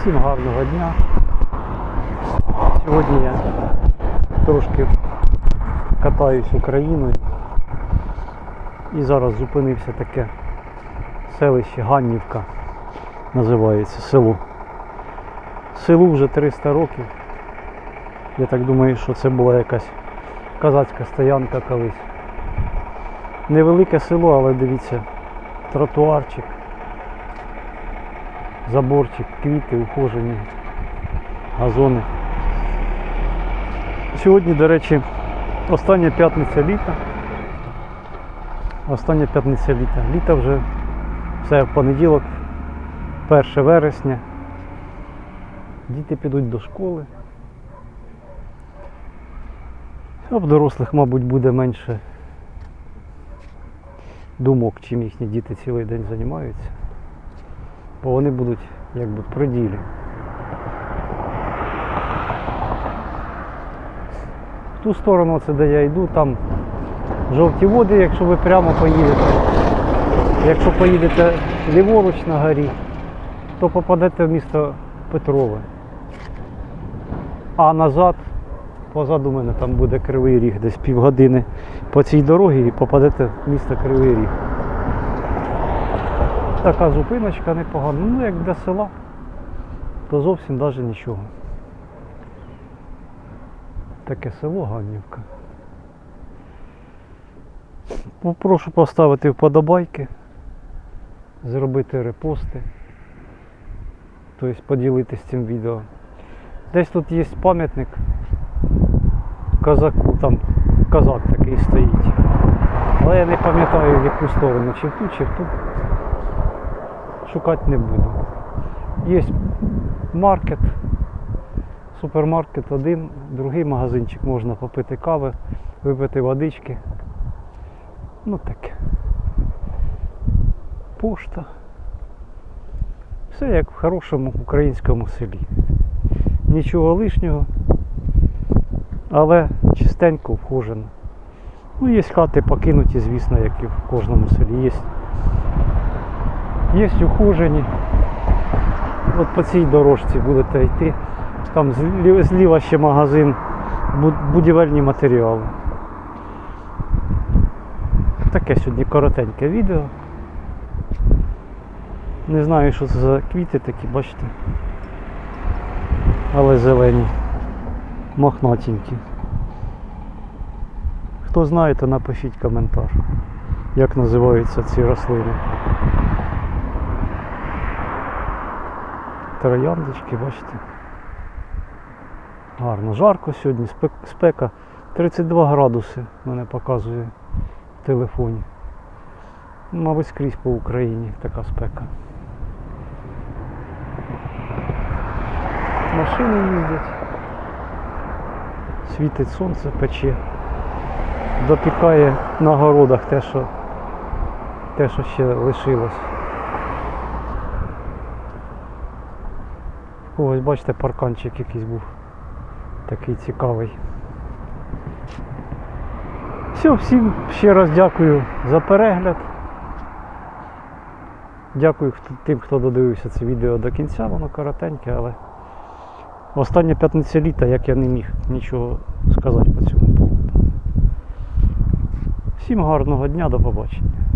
Всім гарного дня. Сьогодні я трошки катаюсь Україною і зараз зупинився таке селище Ганнівка називається село. Селу вже 300 років. Я так думаю, що це була якась казацька стоянка колись. Невелике село, але дивіться, тротуарчик, заборчик, квіти ухожені, газони. Сьогодні, до речі, остання п'ятниця літа. Остання п'ятниця літа. Літо вже все в понеділок, 1 вересня. Діти підуть до школи. А в дорослих, мабуть, буде менше думок, чим їхні діти цілий день займаються. Бо вони будуть якби при ділі. В ту сторону, це де я йду, там жовті води, якщо ви прямо поїдете. Якщо поїдете ліворуч на горі, то попадете в місто Петрове. А назад, позаду мене там буде Кривий Ріг, десь півгодини по цій дорогі і попадете в місто Кривий Ріг. Така зупиночка непогана. Ну як для села, то зовсім навіть нічого. Таке село Ганнівка. Попрошу поставити вподобайки, зробити репости, тобто поділитися цим відео. Десь тут є пам'ятник козаку, там козак такий стоїть. Але я не пам'ятаю в яку сторону, чи в ту, чи в ту. Шукати не буду. Є маркет, супермаркет один, другий магазинчик можна попити кави, випити водички. Ну таке. Пошта. Все як в хорошому українському селі. Нічого лишнього, але чистенько вхожено. Ну, є хати покинуті, звісно, як і в кожному селі. Є, є ухожені. От по цій дорожці будете йти. Там зліва ще магазин будівельні матеріали. Таке сьогодні коротеньке відео. Не знаю, що це за квіти такі, бачите. Але зелені. Мохнатенькі. Хто знає, то напишіть коментар, як називаються ці рослини. Трояндочки, бачите. Гарно, жарко сьогодні, спека 32 градуси мене показує в телефоні. Мабуть, скрізь по Україні така спека. Машини їздять. Світить сонце, пече. Допікає на городах те, що, те, що ще лишилось. Ось бачите, парканчик якийсь був такий цікавий. Все, всім ще раз дякую за перегляд. Дякую тим, хто додивився це відео до кінця, воно коротеньке, але остання п'ятниця літа, як я не міг нічого сказати по цьому поводу. Всім гарного дня, до побачення.